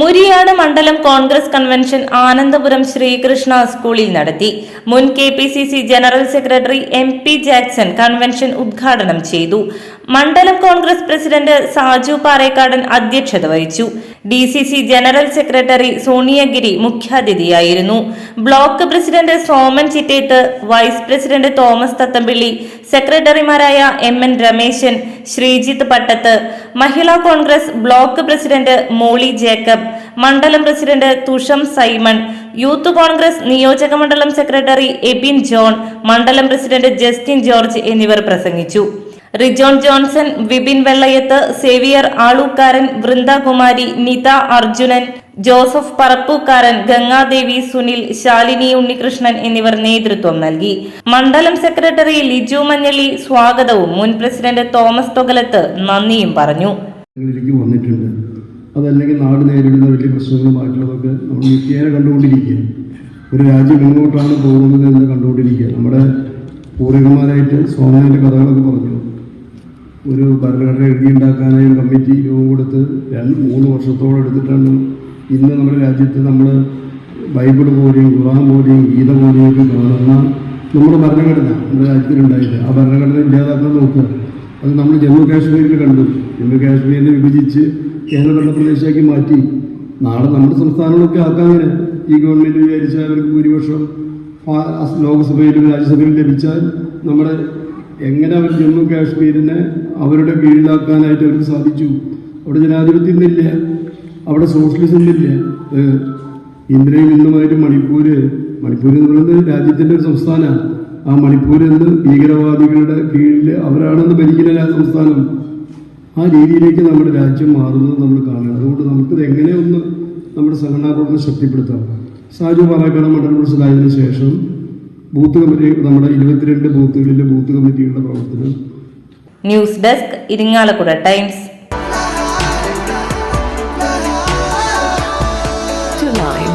മുരിയാട് മണ്ഡലം കോൺഗ്രസ് കൺവെൻഷൻ ആനന്ദപുരം ശ്രീകൃഷ്ണ സ്കൂളിൽ നടത്തി. മുൻ K P C C general secretary M P Jackson convention ഉദ്ഘാടനം ചെയ്തു. മണ്ഡലം കോൺഗ്രസ് പ്രസിഡന്റ് സാജു പാറേക്കാടൻ അധ്യക്ഷത വഹിച്ചു. D C C general secretary Soniyagiri മുഖ്യാതിഥിയായിരുന്നു. Block president Soman Chittethu vice president Thomas Thathampilly സെക്രട്ടറിമാരായ M N Rameshan Sreejith Pattath Mahila Congress block president Molly Jacob മണ്ഡലം president Thusham Simon youth Congress നിയോജക മണ്ഡലം secretary Ebin John മണ്ഡലം president Justin George എന്നിവർ പ്രസംഗിച്ചു. Rijon Johnson Vipin Vellayath Xavier Alukkaran Vrindakumari Nitha Arjunan Joseph Parappookkaran Gangadevi Sunil Shalini Unnikrishnan എന്നിവർ നേതൃത്വം നൽകി. മണ്ഡലം സെക്രട്ടറി ലിജു മഞ്ഞളി സ്വാഗതവും മുൻ പ്രസിഡന്റ് തോമസ് തൊകലത്ത് നന്ദിയും പറഞ്ഞു. വന്നിട്ടുണ്ട്. അതല്ലെങ്കിൽ നാട് നേരിടുന്ന വലിയ പ്രശ്നങ്ങളുമായിട്ടുള്ളതൊക്കെ നമ്മൾ നിത്യേന ഒരു രാജ്യം എങ്ങോട്ടാണ് പോകുന്നത് എന്ന് കണ്ടുകൊണ്ടിരിക്കുക. നമ്മുടെ പൂർവികന്മാരായിട്ട് സ്വാമിയുടെ കഥകളൊക്കെ പറഞ്ഞു. ഒരു ഭരണഘടന എഴുതിയുണ്ടാക്കാനായി കമ്മിറ്റി രൂപം കൊടുത്ത് രണ്ട് മൂന്ന് വർഷത്തോളം എടുത്തിട്ടാണ് ഇന്ന് നമ്മുടെ രാജ്യത്ത് നമ്മൾ ബൈബിൾ പോലെയും ഖുറാൻ പോലെയും ഗീത പോലെയും ഒക്കെ കാണുന്ന നമ്മുടെ ഭരണഘടന നമ്മുടെ രാജ്യത്തിലുണ്ടായില്ല ആ ഭരണഘടന ഇല്ലാതാക്കാൻ നോക്കുക. അത് നമ്മൾ ജമ്മു കാശ്മീരിൽ കണ്ടു. ജമ്മു കാശ്മീരിനെ വിഭജിച്ച് കേന്ദ്രഭരണ പ്രദേശമാക്കി മാറ്റി. നാളെ നമ്മുടെ സംസ്ഥാനങ്ങളൊക്കെ ആക്കാങ്ങനെ ഈ ഗവൺമെന്റ് വിചാരിച്ചാൽ അവർക്ക് ഭൂരിപക്ഷം ലോക്സഭയിലും രാജ്യസഭയിലും ലഭിച്ചാൽ നമ്മുടെ എങ്ങനെ അവർ ജമ്മു കാശ്മീരിനെ അവരുടെ കീഴിലാക്കാനായിട്ട് അവർക്ക് സാധിച്ചു? അവിടെ ജനാധിപത്യം ഇല്ല അവിടെ സോഷ്യലിസം ഇല്ല ഇന്ദ്രയും ഇന്നുമായിട്ട് മണിപ്പൂര് മണിപ്പൂർ എന്ന് പറയുന്നത് രാജ്യത്തിന്റെ ഒരു സംസ്ഥാനമാണ്. ആ മണിപ്പൂർ എന്ന് ഭീകരവാദികളുടെ കീഴിൽ അവരാണെന്ന് ഭരിക്കുന്ന സംസ്ഥാനം. ആ രീതിയിലേക്ക് നമ്മുടെ രാജ്യം മാറുന്നത് നമ്മൾ കാണുക അതുകൊണ്ട് നമുക്കിത് എങ്ങനെ ഒന്ന് നമ്മുടെ സംഘടനാ പ്രവർത്തനം ശക്തിപ്പെടുത്താം. സാജു പാലക്കാട് മണ്ഡലം പ്രസിഡന്റായതിനു ശേഷം ബൂത്ത് കമ്മിറ്റി നമ്മുടെ ഇരുപത്തിരണ്ട് ബൂത്തുകളിലെ ബൂത്ത് കമ്മിറ്റികളുടെ പ്രവർത്തനം news desk Irinjalakuda times To Line,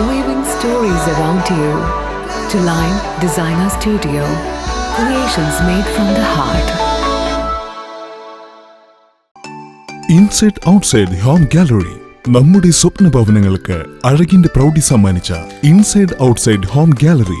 weaving stories around you. To Lime Designer Studio, creations made from the heart. Inside outside home gallery നമ്മുടെ സ്വപ്ന ഭവനങ്ങൾക്ക് അഴകിന്റെ പ്രൗഢി സമ്മാനിച്ച ഇൻസൈഡ് ഔട്ട്സൈഡ് ഹോം ഗാലറി